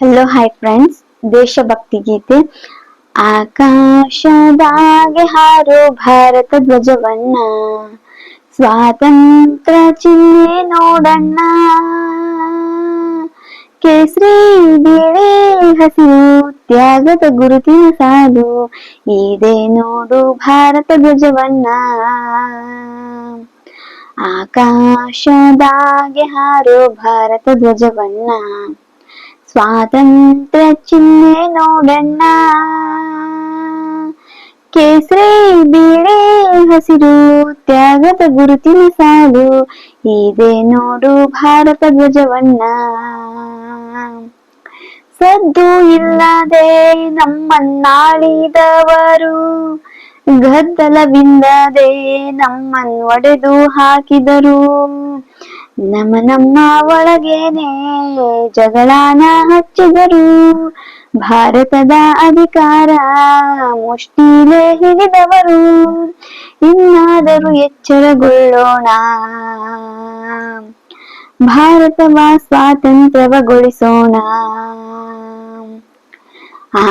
Hello hi friends ದೇಶಭಕ್ತಿ ಗೀತೆ. ಆಕಾಶದಾಗೆ ಹಾರೋ ಭಾರತ ಧ್ವಜವನ್ನ. ಸ್ವಾತಂತ್ರ್ಯ ಚಿಹ್ನೆ ನೋಡಣ್ಣ. ಕೇಸರಿ ಬಿಳಿ ಹಸಿರು ತ್ಯಾಗದ ಗುರುತಿನ ಸಾಲು. ಇದೆ ನೋಡು ಭಾರತ ಧ್ವಜವನ್ನ. ಆಕಾಶದಾಗೆ ಹಾರೋ ಭಾರತ ಧ್ವಜವನ್ನ. ಸ್ವಾತಂತ್ರ್ಯ ಚಿಹ್ನೆ ನೋಡಣ್ಣ. ಕೇಸರಿ ಬಿಳಿ ಹಸಿರು, ತ್ಯಾಗದ ಗುರುತಿನ ಸಾಲು ಇದೆ ನೋಡು ಭಾರತ ಧ್ವಜವನ್ನ ಸದ್ದು ಇಲ್ಲದೆ ನಮ್ಮನ್ನಾಳಿದವರು. ಗದ್ದಲವಿಲ್ಲದೆ ನಮ್ಮನ್ನು ಒಡೆದು ಹಾಕಿದರು. ನಮ್ಮ ನಮ್ಮ ಒಳಗೇನೆ, ಜಗಳಾನ ಹಚ್ಚಿದರು. ಭಾರತದ ಅಧಿಕಾರ ಮುಷ್ಟಿಲೇ ಹಿಡಿದವರು. ಇನ್ನಾದರೂ ಎಚ್ಚರಗೊಳ್ಳೋಣ. ಭಾರತವ ಸ್ವಾತಂತ್ರ್ಯವಗೊಳಿಸೋಣ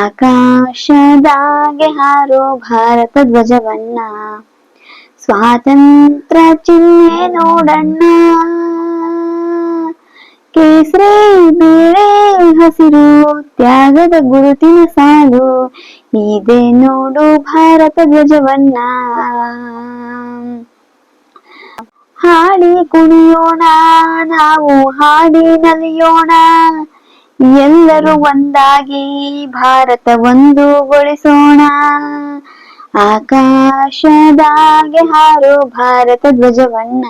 ಆಕಾಶದಾಗೆ ಹಾರೋ ಭಾರತ ಧ್ವಜವನ್ನ. ಸ್ವಾತಂತ್ರ್ಯ ಚಿಹ್ನೆ ನೋಡಣ್ಣ ಕೇಸರಿ ಬೇಳೆ ಹಸಿರು ತ್ಯಾಗದ ಗುರುತಿನ ಸಾಲು ಇದೆ ನೋಡು ಭಾರತ ಧ್ವಜವನ್ನ. ಹಾಡಿ ಕುಣಿಯೋಣ, ನಾವು ಹಾಡಿ ನಲಿಯೋಣ. ಎಲ್ಲರೂ ಒಂದಾಗಿ ಭಾರತ ಒಂದುಗೊಳಿಸೋಣ. ಆಕಾಶದಾಗೆ ಹಾರು ಭಾರತ ಧ್ವಜವನ್ನ.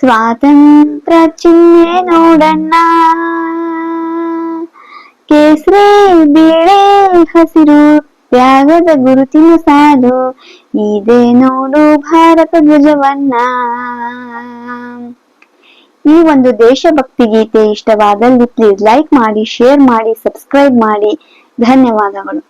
ಸ್ವಾತಂತ್ರ್ಯ ಚಿಹ್ನೆ ನೋಡಣ್ಣ. ಕೇಸರಿ ಬೇಳೆ ಹಸಿರು, ತ್ಯಾಗದ ಗುರುತಿನ ಸಾಲು ಇದೆ ನೋಡು ಭಾರತ ಧ್ವಜವನ್ನ. ಈ ಒಂದು ದೇಶಭಕ್ತಿ ಗೀತೆ ಇಷ್ಟವಾದಲ್ಲಿ ಪ್ಲೀಸ್ ಲೈಕ್ ಮಾಡಿ ಶೇರ್ ಮಾಡಿ ಸಬ್ಸ್ಕ್ರೈಬ್ ಮಾಡಿ. ಧನ್ಯವಾದಗಳು.